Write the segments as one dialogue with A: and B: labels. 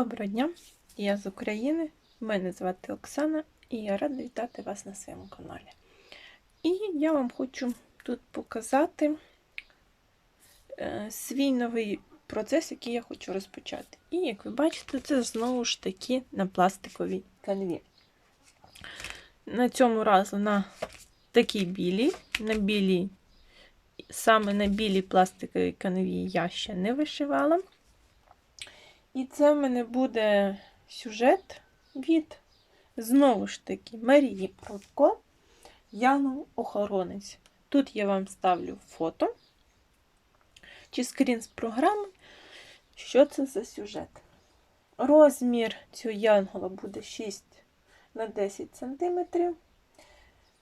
A: Доброго дня, я з України. Мене звати Оксана і я рада вітати вас на своєму каналі. І я вам хочу тут показати е, свій новий процес, який я хочу розпочати. І як ви бачите, це знову ж таки на пластиковій канві. На цьому разу на такій білій, на білій, саме на білій пластиковій канві я ще не вишивала. І це в мене буде сюжет від, знову ж таки, Марії Прудко, Яну Охоронець. Тут я вам ставлю фото чи скрін з програми, що це за сюжет. Розмір цього янгола буде 6 на 10 см.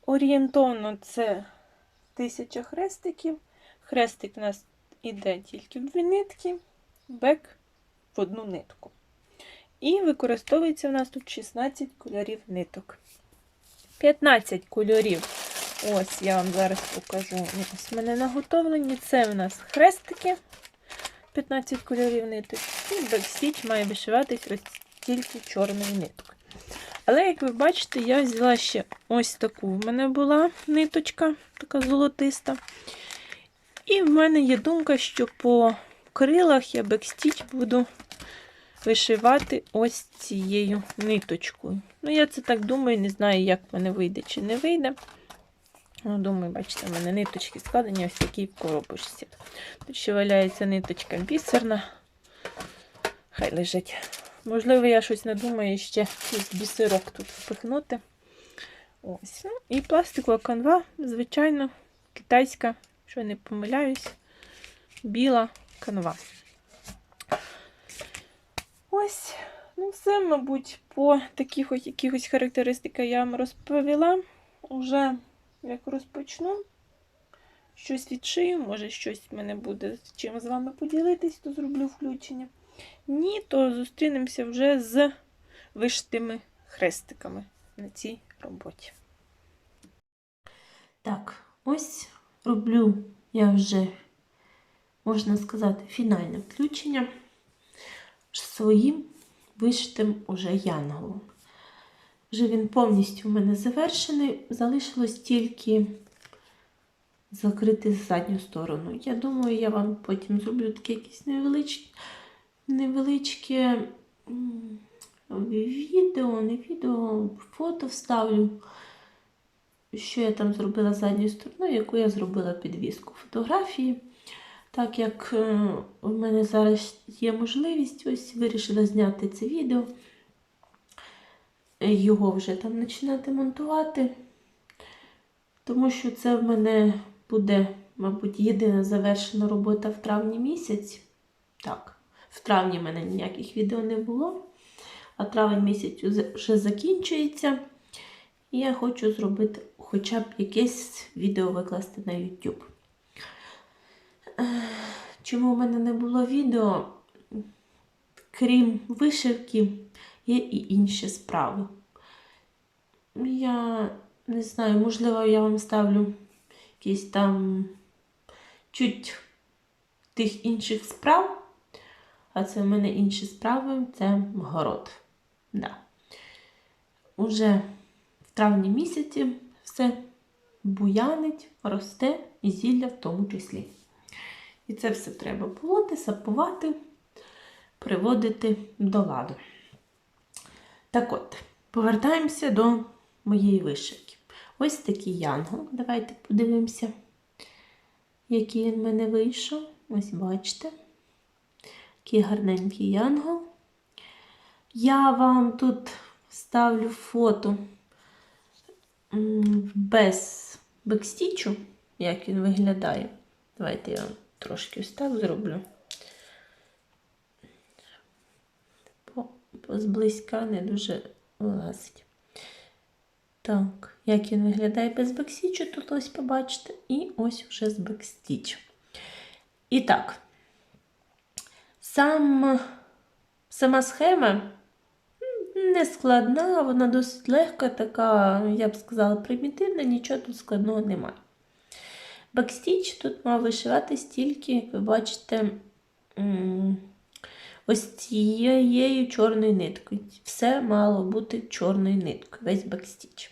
A: Орієнтовно це 1000 хрестиків. Хрестик у нас іде тільки в дві нитки, бек одну нитку. І використовується в нас тут 16 кольорів ниток. 15 кольорів. Ось я вам зараз покажу. Ось в мене наготовлені. Це в нас хрестики. 15 кольорів ниток. І бекстіч має вишиватись ось тільки чорною ниткою. Але, як ви бачите, я взяла ще ось таку. В мене була ниточка, така золотиста. І в мене є думка, що по крилах я бекстіч буду вишивати ось цією ниточкою. Ну, я це так думаю, не знаю, як в мене вийде чи не вийде. Ну, Думаю, бачите, в мене ниточки складені ось такі в коробочці. Тут ще валяється ниточка бісерна. Хай лежить. Можливо, я щось надумаю ще якийсь бісерок тут впихнути. Ось. Ну, І пластикова канва, звичайно, китайська, що не помиляюсь, біла канва. Ось, ну все, мабуть, по таких ось якихось характеристиках я вам розповіла. Уже як розпочну, щось відшию, може, щось в мене буде чим з вами поділитись, то зроблю включення. Ні, то зустрінемося вже з вишитими хрестиками на цій роботі.
B: Так, ось роблю я вже, можна сказати, фінальне включення своїм вишитим уже янголом. Вже він повністю в мене завершений, залишилось тільки закрити задню сторону. Я думаю, я вам потім зроблю таке якесь невеличке, невеличке відео, не відео, фото вставлю, що я там зробила задньою стороною, яку я зробила підвіску фотографії. Так як е, у мене зараз є можливість, ось вирішила зняти це відео, його вже там починати монтувати, тому що це в мене буде, мабуть, єдина завершена робота в травні місяць. Так, в травні в мене ніяких відео не було, а травень місяць вже закінчується. І я хочу зробити хоча б якесь відео викласти на YouTube. Чому в мене не було відео? Крім вишивки, є і інші справи. Я не знаю, можливо, я вам ставлю якісь там чуть тих інших справ, а це в мене інші справи це город. Да. Уже в травні місяці все буянить, росте і зілля в тому числі. І це все треба полоти, сапувати, приводити до ладу. Так от, повертаємося до моєї вишивки. Ось такий янгол. Давайте подивимося, який він в мене вийшов. Ось бачите. Який гарненький янгол. Я вам тут ставлю фото без бекстічу, як він виглядає. Давайте я вам трошки ось так зроблю. Бо зблизька не дуже вилазить. Так, як він виглядає без бекстічу, тут ось побачите, і ось вже з бекстіч. І так, сам, сама схема не складна, вона досить легка, така, я б сказала, примітивна, нічого тут складного немає. Бекстіч тут мав вишиватись тільки, як ви бачите, ось цією чорною ниткою. Все мало бути чорною ниткою, весь бекстіч.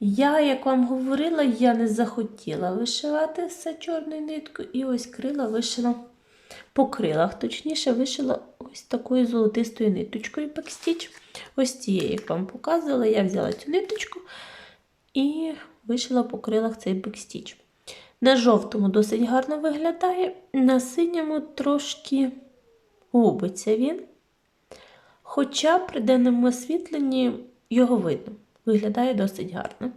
B: Я, як вам говорила, я не захотіла вишивати все чорною ниткою, і ось крила вишила по крилах, точніше, вишила ось такою золотистою ниточкою бекстіч. Ось цією, як вам показувала, я взяла цю ниточку і вишила по крилах цей бекстіч. На жовтому досить гарно виглядає, на синьому трошки губиться він. Хоча при денному освітленні його видно. Виглядає досить гарно.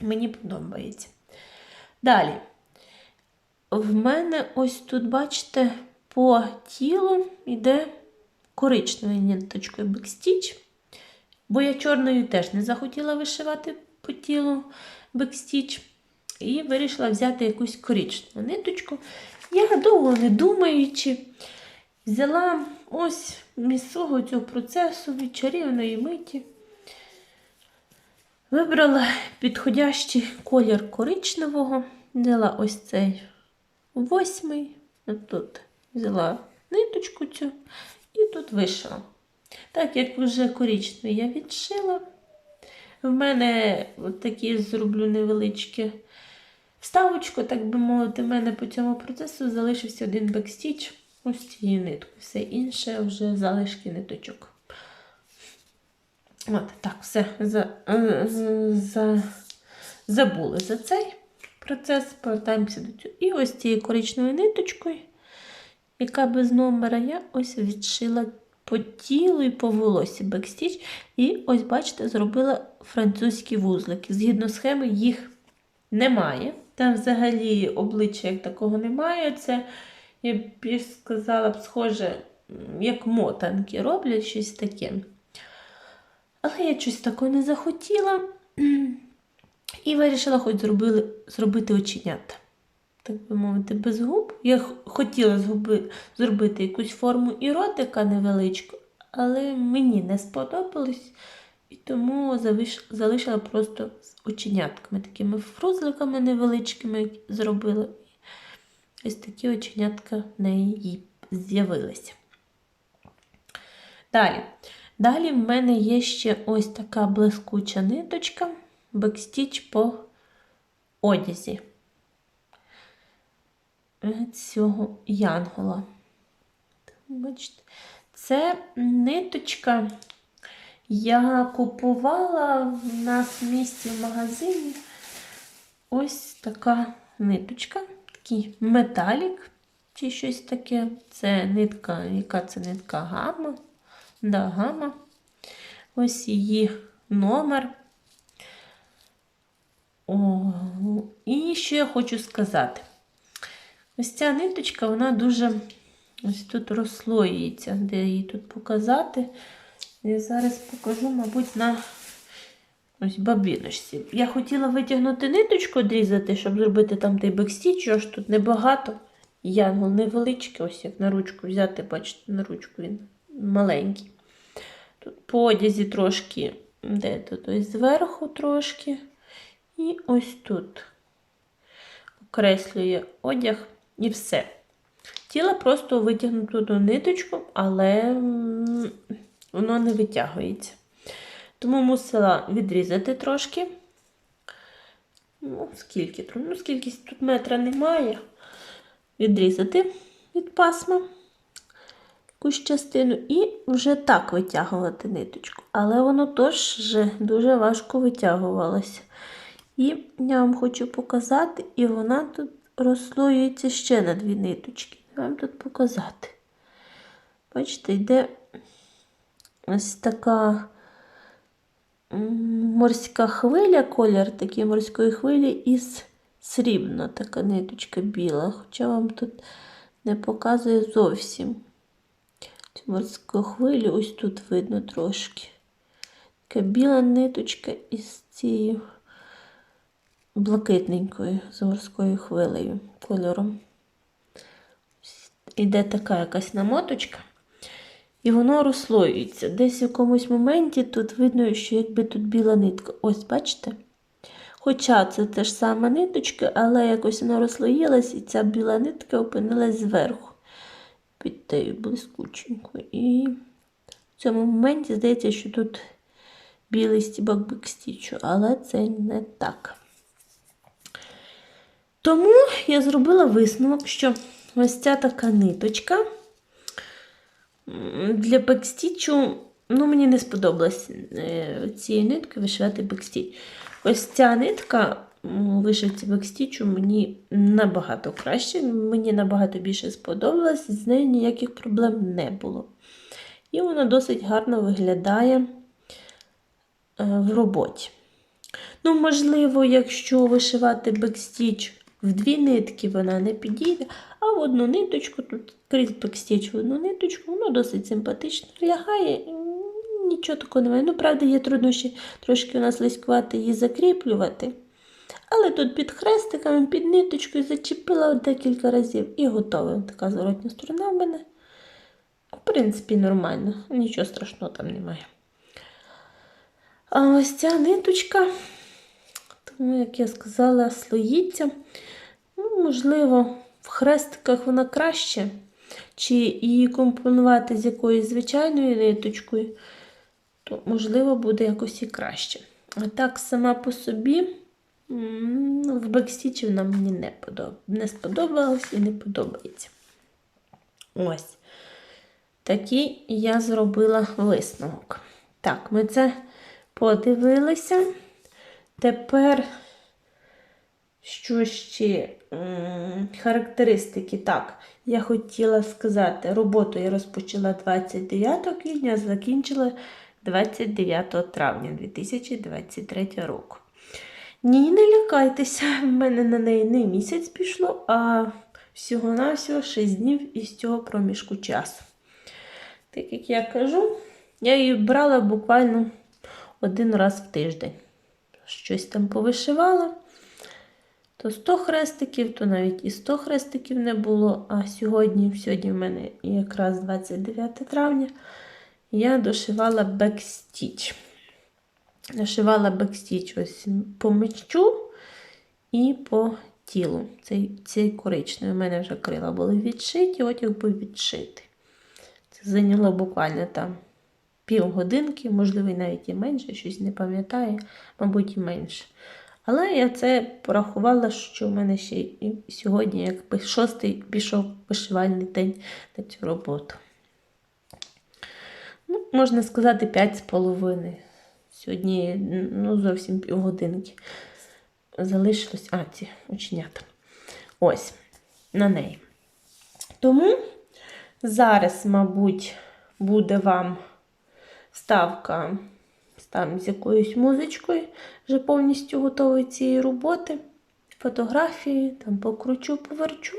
B: Мені подобається. Далі. В мене ось тут, бачите, по тілу йде коричневою ниточкою бекстіч. Бо я чорною теж не захотіла вишивати по тілу бекстіч. І вирішила взяти якусь коричневу ниточку. Я довго не думаючи, взяла ось від свого цього процесу від чарівної миті. Вибрала підходящий колір коричневого, взяла ось цей восьмий, тут взяла ниточку цю і тут вишила. Так як вже коричневий я відшила, в мене такі зроблю невеличкі вставочку, так би мовити, в мене по цьому процесу залишився один бекстіч ось цією ниткою. Все інше вже залишки ниточок. От, так, все за, е, з- за, забули за цей процес, повертаємося до цього. І ось цією коричневою ниточкою, яка без номера, я ось відшила по тілу і по волосі бекстіч. І ось, бачите, зробила французькі вузлики. Згідно схеми, їх немає. Там взагалі обличчя як такого немає. Це, я б сказала б, схоже, як мотанки роблять щось таке. Але я щось такого не захотіла і вирішила хоч зробили, зробити оченята. Так би мовити, без губ. Я хотіла згуби, зробити якусь форму і ротика невеличку, але мені не сподобалось. І тому залишила просто з оченятками, такими фрузликами невеличкими зробила. Ось такі оченятка в неї з'явилися. Далі. Далі в мене є ще ось така блискуча ниточка, бекстіч по одязі е, цього янгола. Бачите, це ниточка я купувала в нас в місті в магазині. Ось така ниточка, такий металік чи щось таке. Це нитка, яка це нитка гама. Да, гама. Ось її номер. О, і що я хочу сказати. Ось ця ниточка, вона дуже ось тут розслоюється, де її тут показати. Я зараз покажу, мабуть, на ось бабіночці. Я хотіла витягнути ниточку, відрізати, щоб зробити там той бекстіч, аж тут небагато. Янгол невеличкий, ось як на ручку взяти, бачите, на ручку він маленький. Тут по одязі трошки, де тут ось зверху трошки. І ось тут окреслює одяг і все. Хотіла просто витягнути ту ниточку, але воно не витягується. Тому мусила відрізати трошки. Ну, скільки? Ну, скільки тут метра немає. Відрізати від пасма якусь частину і вже так витягувати ниточку. Але воно теж дуже важко витягувалося. І я вам хочу показати, і вона тут розслоюється ще на дві ниточки. Я вам тут показати. Бачите, йде ось така морська хвиля, колір такий морської хвилі із срібна така ниточка біла. Хоча вам тут не показує зовсім. Цю морську хвилю ось тут видно трошки. Така біла ниточка із цією блакитненькою з морською хвилею кольором. Іде така якась намоточка. І воно розслоюється. Десь в якомусь моменті тут видно, що якби тут біла нитка. Ось, бачите? Хоча це те ж сама ниточка, але якось вона розслоїлась, і ця біла нитка опинилась зверху. під тею блискученько. І в цьому моменті здається, що тут білий стібок бекстічу, але це не так. Тому я зробила висновок, що ось ця така ниточка для бекстічу, ну, мені не сподобалось е, цією ниткою вишивати бекстіч. Ось ця нитка вишивці бекстічу мені набагато краще, мені набагато більше сподобалось, з нею ніяких проблем не було. І вона досить гарно виглядає е, в роботі. Ну, можливо, якщо вишивати бекстіч в дві нитки, вона не підійде, а в одну ниточку, тут крізь бекстіч в одну ниточку, воно досить симпатично лягає. Нічого такого немає. Ну, правда, є труднощі трошки у нас лиськувати її закріплювати. Але тут під хрестиками, під ниточкою зачепила декілька разів і готова. Така зворотня сторона в мене. В принципі, нормально, нічого страшного там немає. А ось ця ниточка, тому, як я сказала, слоїться. Ну, можливо, в хрестиках вона краще, чи її компонувати з якоюсь звичайною ниточкою, то, можливо, буде якось і краще. А так, сама по собі, ну, в бекстічі вона мені не, подоб... не сподобалась і не подобається. Ось. Такий я зробила висновок. Так, ми це подивилися. Тепер, що ще характеристики. Так, я хотіла сказати, роботу я розпочала 29 квітня, закінчила 29 травня 2023 року. Ні, не лякайтеся, в мене на неї не місяць пішло, а всього-навсього 6 днів із цього проміжку часу. Так як я кажу, я її брала буквально один раз в тиждень. Щось там повишивала. То 100 хрестиків, то навіть і 100 хрестиків не було. А сьогодні, сьогодні в мене якраз 29 травня, я дошивала бекстіч. Дошивала бекстіч ось по мечу і по тілу. Цей, цей коричневий. У мене вже крила були відшиті, одяг був відшитий. Це зайняло буквально там півгодинки, можливо, навіть і менше, щось не пам'ятаю, мабуть, і менше. Але я це порахувала, що в мене ще і сьогодні, якби шостий пішов вишивальний день на цю роботу. Ну, можна сказати, 5,5. Сьогодні ну, зовсім півгодинки. Залишилось, а, ці оченята. Ось, на неї. Тому зараз, мабуть, буде вам ставка там з якоюсь музичкою, вже повністю готової цієї роботи. Фотографії, там покручу, поверчу,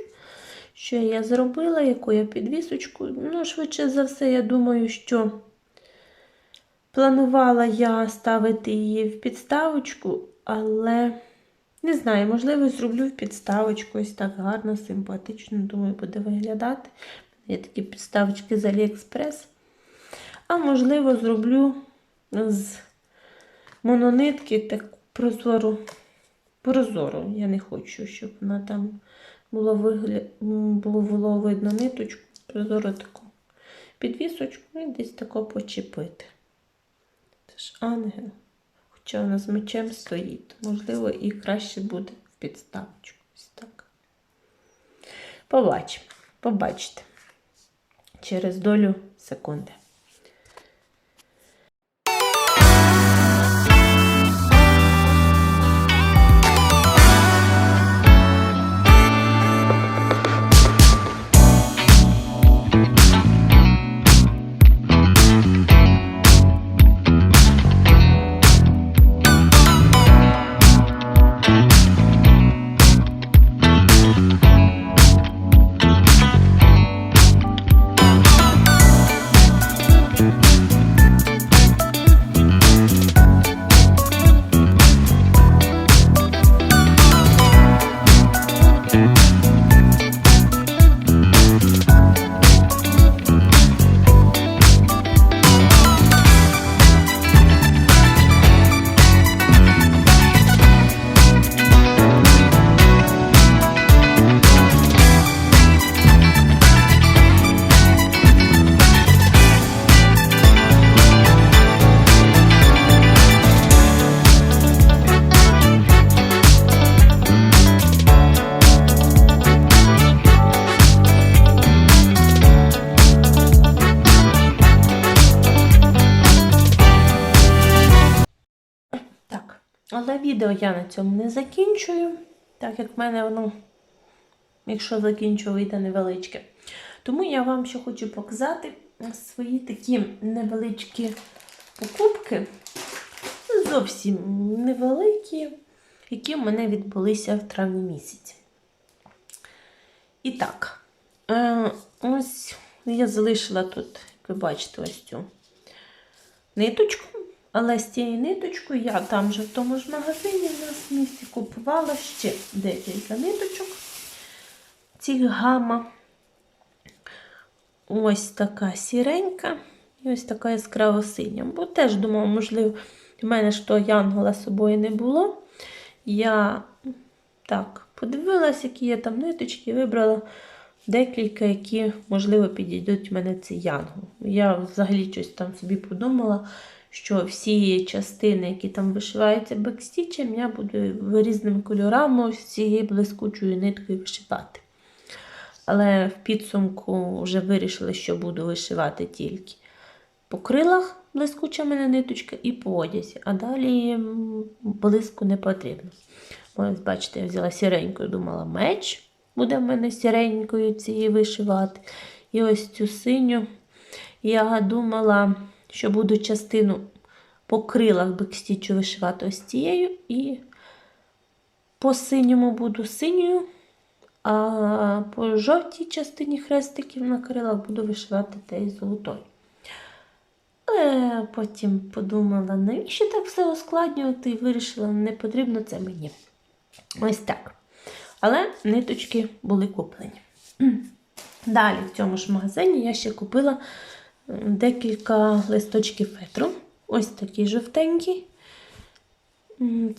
B: що я зробила, яку я підвісочку. Ну, швидше за все, я думаю, що планувала я ставити її в підставочку, але не знаю, можливо, зроблю в підставочку ось так гарно, симпатично, думаю, буде виглядати. Є такі підставочки з Аліекспрес. А можливо, зроблю з мононитки таку прозору. Прозору. Я не хочу, щоб вона там було, вигля... було, видно ниточку, прозору таку підвісочку і десь тако почепити. Це ж ангел. Хоча вона з мечем стоїть, можливо, і краще буде в підставочку. Ось так. Побачимо. Побачите. Через долю секунди. Відео я на цьому не закінчую, так як в мене воно, якщо закінчу, вийде невеличке. Тому я вам ще хочу показати свої такі невеличкі покупки, зовсім невеликі, які в мене відбулися в травні місяці. І так, е, ось я залишила тут, як ви бачите, ось цю ниточку. Але з цією ниточкою я там же в тому ж магазині в нас в купувала ще декілька ниточок. Цих гама. Ось така сіренька і ось така яскраво синя. Бо теж думала, можливо, в мене ж того янгола з собою не було. Я так подивилась, які є там ниточки, вибрала декілька, які, можливо, підійдуть в мене цей янгол. Я взагалі щось там собі подумала, що всі частини, які там вишиваються бекстічем, я буду різними кольорами ось цією блискучою ниткою вишивати. Але в підсумку вже вирішила, що буду вишивати тільки по крилах блискуча мене ниточка і по одязі. А далі блиску не потрібно. Ось, бачите, я взяла сіренькою, думала, меч буде в мене сіренькою цієї вишивати. І ось цю синю я думала, що буду частину по крилах бекстічу вишивати ось цією, і по синьому буду синьою, а по жовтій частині хрестиків на крилах буду вишивати те золотою. Але потім подумала, навіщо так все ускладнювати, і вирішила, не потрібно це мені. Ось так. Але ниточки були куплені. Далі в цьому ж магазині я ще купила декілька листочків фетру. Ось такі жовтенькі.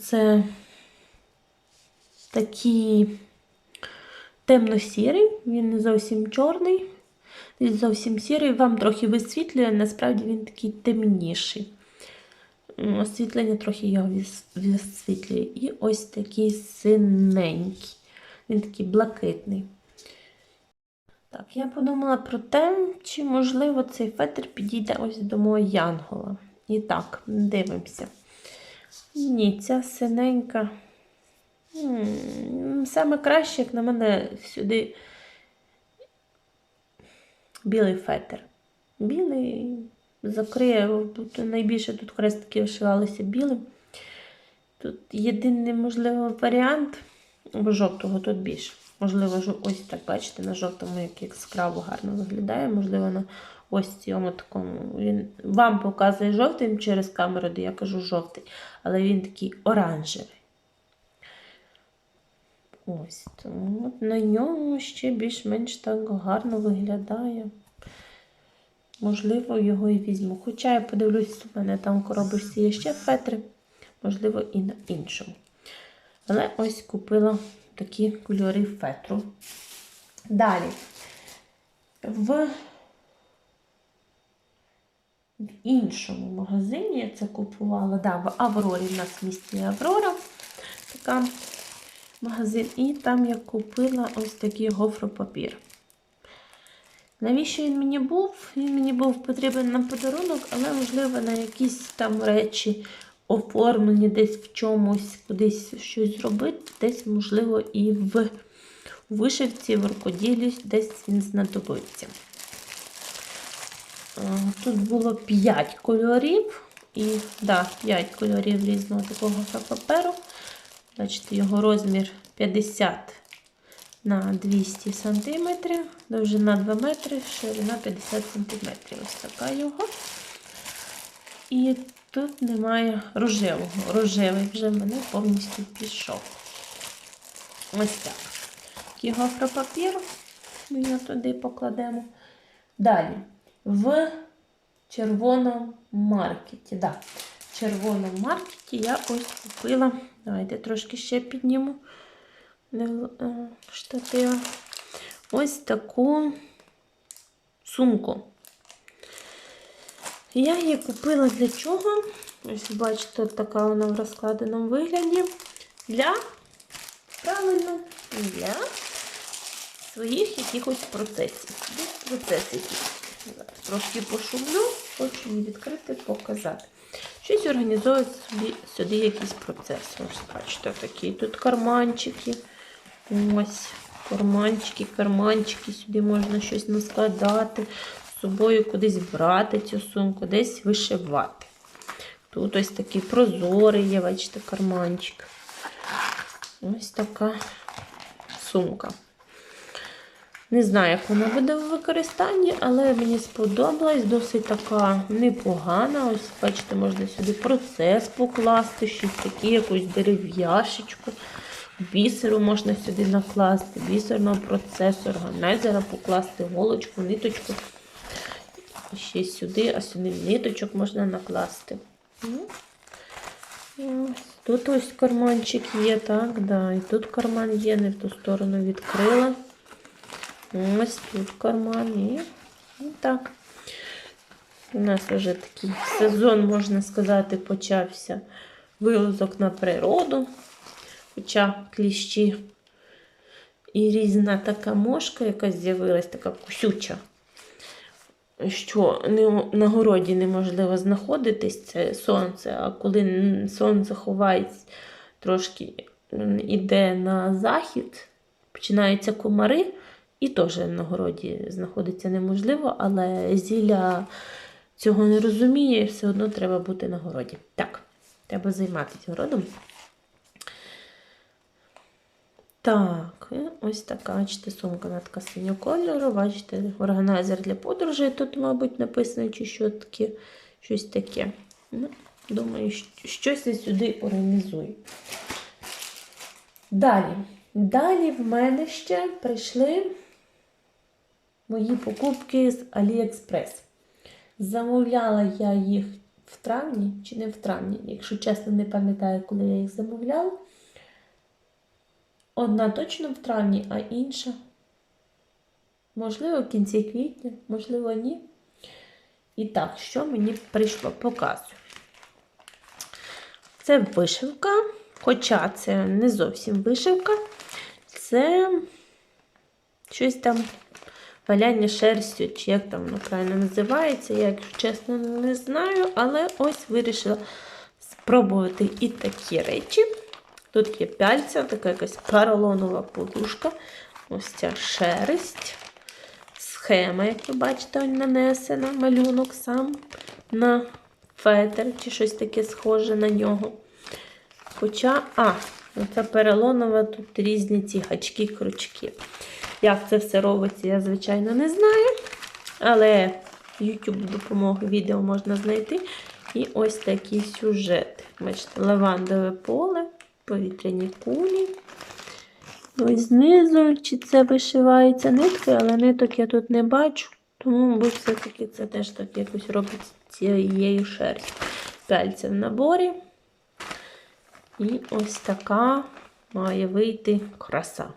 B: Це такий темно-сірий, він не зовсім чорний, він зовсім сірий, вам трохи висвітлює, насправді він такий темніший. Освітлення трохи його висвітлює. І ось такий синенький. Він такий блакитний. Так, я подумала про те, чи можливо цей фетр підійде ось до мого янгола. І так, дивимося. Ні, ця синенька. Саме краще, як на мене, сюди білий фетр. Білий закриє, тут найбільше тут хрестики вишивалися білим. Тут єдиний, можливо, варіант, бо жовтого тут більше. Можливо, ось так, бачите, на жовтому як яскраво гарно виглядає. Можливо, на ось цьому такому. Він вам показує жовтим через камеру, де я кажу жовтий, але він такий оранжевий. Ось тому от на ньому ще більш-менш так гарно виглядає. Можливо, його і візьму. Хоча я подивлюсь, у мене там в коробочці є ще фетри, можливо, і на іншому. Але ось купила такі кольори фетру. Далі. В, в іншому магазині я це купувала. Да, в Аврорі в нас в місті Аврора. Така магазин. І там я купила ось такий гофропапір. Навіщо він мені був? Він мені був потрібен на подарунок, але, можливо, на якісь там речі оформлені десь в чомусь, кудись щось зробити, десь, можливо, і в вишивці, в рукоділі, десь він знадобиться. Е, Тут було 5 кольорів, і да, 5 кольорів різного такого паперу. Бачите, його розмір 50 на 200 см, довжина 2 метри, ширина 50 см. Ось така його. І тут немає рожевого. Рожевий вже в мене повністю пішов. Ось так. Такий гофропапір ми його туди покладемо. Далі. В червоному маркеті. Да. В червоному маркеті я ось купила. Давайте трошки ще підніму не- е, штатива. Ось таку сумку. Я її купила для чого? Ось бачите, така вона в розкладеному вигляді. Для, правильно, для своїх якихось процесів. Десь процес. Зараз трошки пошумлю, хочу її відкрити, показати. Щось організовує собі сюди якийсь процес. Ось бачите, такі тут карманчики. Ось карманчики, карманчики. Сюди можна щось наскладати, собою кудись брати цю сумку, десь вишивати. Тут ось такий прозорий є, бачите, карманчик. Ось така сумка. Не знаю, як вона буде в використанні, але мені сподобалась. Досить така непогана. Ось, бачите, можна сюди процес покласти, щось таке, якусь дерев'яшечку. Бісеру можна сюди накласти, бісерного процесу, органайзера покласти, голочку, ниточку. Ще сюди, а сюди ниточок можна накласти. Ну, ось Тут ось карманчик є, так, да. І тут карман є, не в ту сторону відкрила. Ось тут карман і, і так. У нас вже такий сезон, можна сказати, почався вилазок на природу. Хоча кліщі і різна така мошка, яка з'явилась, така кусюча, що на городі неможливо знаходитись, це сонце, а коли сонце ховається, трошки іде на захід, починаються комари, і теж на городі знаходиться неможливо, але зілля цього не розуміє, і все одно треба бути на городі. Так, треба займатися городом. Так, ось така, бачите, сумка на така кольору. Бачите, органайзер для подорожей. Тут, мабуть, написано, чи що таке, щось таке. Ну, думаю, щось я сюди організую. Далі. Далі в мене ще прийшли мої покупки з AliExpress. Замовляла я їх в травні чи не в травні, якщо чесно, не пам'ятаю, коли я їх замовляла. Одна точно в травні, а інша. Можливо, в кінці квітня, можливо, ні. І так, що мені прийшло, показую. Це вишивка, хоча це не зовсім вишивка, це щось там валяння шерстю, чи як там воно правильно називається, я, якщо чесно, не знаю, але ось вирішила спробувати і такі речі. Тут є пяльця, така якась поролонова подушка. Ось ця шерсть. Схема, як ви бачите, нанесена, малюнок сам на фетр, чи щось таке схоже на нього. Хоча, а, оця перелонова, тут різні ці гачки, крючки. Як це все робиться, я, звичайно, не знаю. Але YouTube допомогою відео можна знайти. І ось такі сюжети. Бачите, лавандове поле, повітряні кулі. Ось знизу, чи це вишивається ниткою, але ниток я тут не бачу. Тому, мабуть, все-таки це теж так якось робить цією шерстю. Пяльця в наборі. І ось така має вийти краса.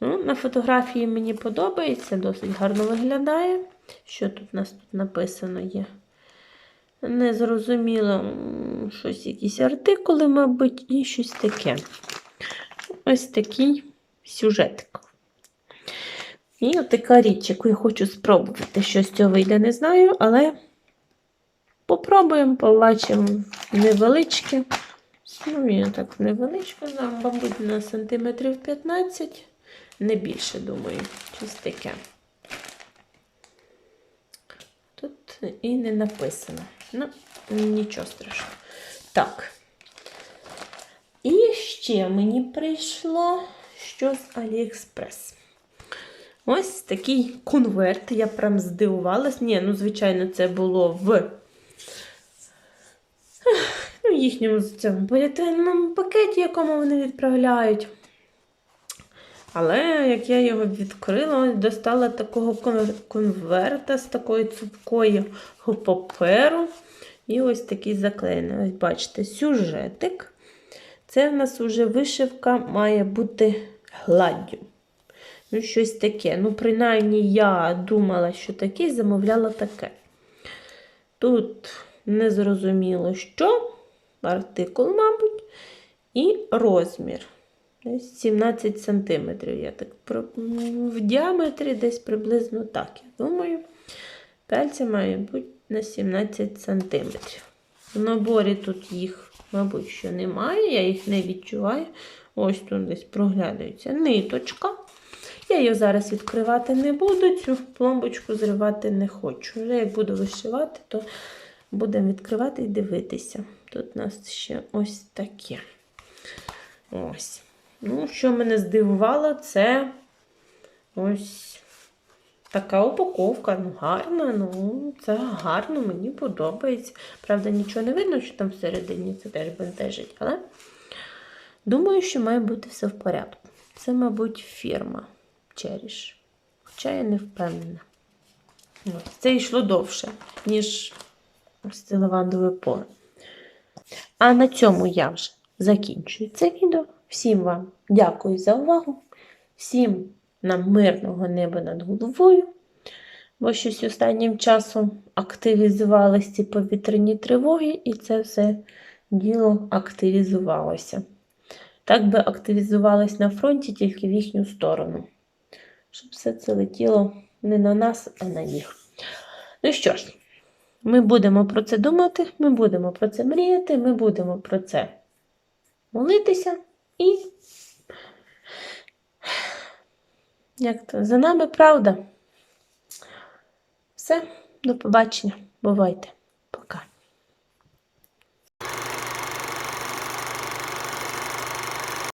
B: Ну, на фотографії мені подобається, досить гарно виглядає. Що тут у нас тут написано є? Незрозуміло, щось, якісь артикули, мабуть, і щось таке. Ось такий сюжетик. І от така річ, яку я хочу спробувати. Що з цього вийде, не знаю, але попробуємо, побачимо невеличке. Ну, я так невеличко, мабуть, на сантиметрів 15, не більше, думаю, щось таке. Тут і не написано. Ну, нічого страшного. Так. І ще мені прийшло що з Aliexpress. Ось такий конверт. Я прям здивувалась. Ні, ну, звичайно, це було в ну, їхньому цьому поліетиленому пакеті, якому вони відправляють. Але як я його відкрила, достала такого конверта з такою цупкою паперу. І ось такий заклеєний. Ось бачите, сюжетик. Це в нас уже вишивка має бути гладдю. Ну, щось таке. Ну, принаймні, я думала, що таке, замовляла таке. Тут незрозуміло що, артикул, мабуть, і розмір. Десь 17 см. Я так в діаметрі десь приблизно так, я думаю. Пальці мають бути на 17 см. В наборі тут їх, мабуть, що немає, я їх не відчуваю. Ось тут десь проглядується ниточка. Я її зараз відкривати не буду, цю пломбочку зривати не хочу. Вже як буду вишивати, то будемо відкривати і дивитися. Тут у нас ще ось таке. Ось. Ну, що мене здивувало, це ось така упаковка. Ну, гарна, ну, це гарно, мені подобається. Правда, нічого не видно, що там всередині це теж бентежить, але думаю, що має бути все в порядку. Це, мабуть, фірма Cherish. Хоча я не впевнена. Це йшло довше, ніж ось це лавандове поле. А на цьому я вже закінчую це відео. Всім вам дякую за увагу. Всім нам мирного неба над головою. Бо щось останнім часом активізувалися ці повітряні тривоги, і це все діло активізувалося. Так би активізувалось на фронті тільки в їхню сторону. Щоб все це летіло не на нас, а на них. Ну що ж, ми будемо про це думати, ми будемо про це мріяти, ми будемо про це молитися і. Як то? За нами правда. Все, до побачення. Бувайте!